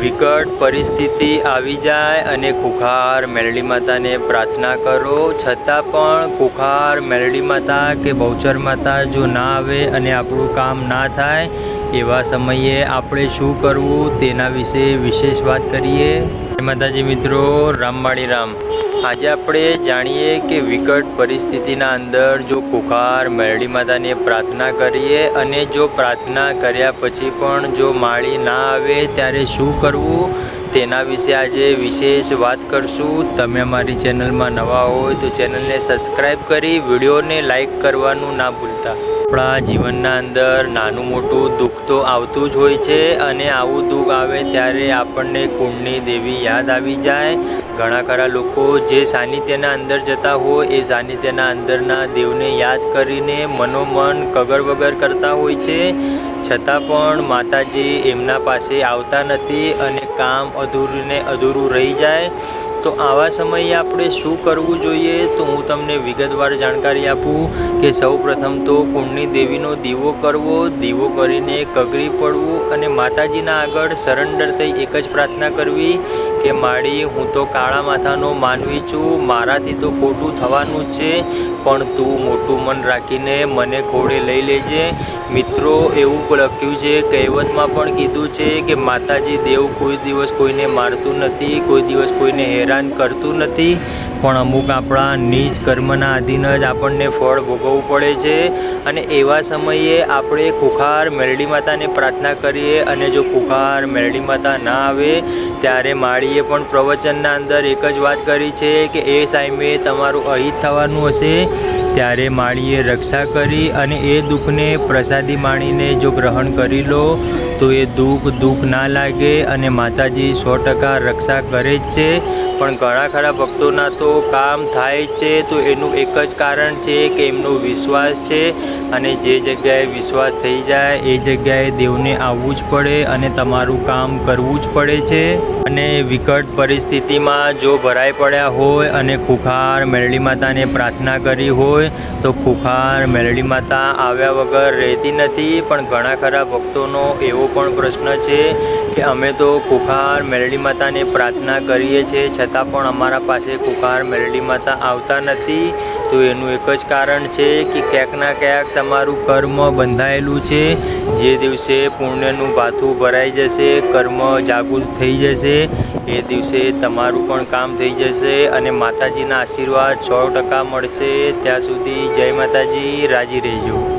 વિકટ પરિસ્થિતિ આવી જાય અને કુખાર મેલડી માતાને પ્રાર્થના કરો. છતાં પણ કુખાર મેલડી માતા કે બહુચર માતા જો ના આવે અને આપણું કામ ના થાય, એવા સમયે આપણે શું કરવું તેના વિશે વિશેષ વાત કરીએ. માતાજી મિત્રો રામવાણી રામ. આજે આપણે જાણીએ કે વિકટ પરિસ્થિતિના અંદર જો કુખાર, મેરડી માતાને પ્રાર્થના કરીએ અને જો પ્રાર્થના કર્યા પછી પણ જો માળી ના આવે ત્યારે શું કરવું? તેના વિશે આજે વિશેષ વાત કરશું. તમે અમારી ચેનલમાં નવા હોય તો ચેનલને સબસ્ક્રાઈબ કરી, વિડીયોને લાઈક કરવાનું ના ભૂલતા. આપણા જીવનના અંદર નાનું મોટું દુઃખ તો આવતું જ હોય છે અને આવું દુઃખ આવે ત્યારે આપણને કુંડની દેવી યાદ આવી જાય. ઘણા ખરા લોકો જે સાનિધ્યના અંદર જતા હોય, એ સાનિધ્યના અંદરના દેવને યાદ કરીને મનોમન કગર વગર કરતા હોય છે. છતાં પણ માતાજી એમના પાસે આવતા નથી અને કામ અધૂરું અધૂરું રહી જાય. તો આવા સમયે આપણે શું કરવું જોઈએ? તો હું તમને વિગતવાર જાણકારી આપું કે સૌ પ્રથમ તો કુંડની દેવીનો દીવો કરવો, દીવો કરીને કગરી પડવું અને માતાજીના આગળ સરેન્ડર થઈ એક જ પ્રાર્થના કરવી કે માળી, હું તો કાળા માથાનો માનવી છું, મારાથી તો ખોટું થવાનું જ છે, પણ તું મોટું મન રાખીને મને ખોડે લઈ લેજે. મિત્રો, એવું લખ્યું છે, કહેવતમાં પણ કીધું છે કે માતાજી દેવ કોઈ દિવસ કોઈને મારતું નથી, કોઈ દિવસ કોઈને હેરાન કરતું નથી. પણ અમુક આપણા નીચ કર્મના આધીન જ આપણને ફળ ભોગવવું પડે છે. અને એવા સમયે આપણે ખુખાર મેરડી માતાને પ્રાર્થના કરીએ અને જો ખુખાર મેરડી માતા ના આવે, ત્યારે માળીએ પણ પ્રવચનના અંદર એક જ વાત કરી છે કે, એ સામે તમારું અહિત થવાનું હશે. ત્યારે માળીએ રક્ષા કરી અને એ દુઃખને પ્રસાદી માણીને જો ગ્રહણ કરી લો, તો એ દુઃખ દુઃખ ના લાગે અને માતાજી સો ટકા રક્ષા કરે જ છે. પણ ઘણા ખરા ભક્તોના તો કામ થાય છે, તો એનું એક જ કારણ છે કે એમનો વિશ્વાસ છે. અને જે જગ્યાએ વિશ્વાસ થઈ જાય, એ જગ્યાએ દેવને આવવું જ પડે અને તમારું કામ કરવું જ પડે છે. અને વિકટ પરિસ્થિતિમાં જો ભરાઈ પડ્યા હોય અને ખુખાર મેરડી માતાને પ્રાર્થના કરી હોય, તો ખુખાર મેરડી માતા આવ્યા વગર રહેતી નથી. પણ ઘણા ખરા ભક્તોનો એવો પણ પ્રશ્ન છે કે અમે તો કુખાર મેરડી માતાને પ્રાર્થના કરીએ છીએ, છતાં પણ અમારા પાસે કુખાર મેરડી માતા આવતા નથી. તો એનું એક જ કારણ છે કે ક્યાંક ના ક્યાંક તમારું કર્મ બંધાયેલું છે. જે દિવસે પુણ્યનું ભાથું ભરાઈ જશે, કર્મ જાગૃત થઈ જશે, એ દિવસે તમારું પણ કામ થઈ જશે અને માતાજીના આશીર્વાદ સો ટકા મળશે. ત્યાં સુધી જય માતાજી, રાજી રહેજો.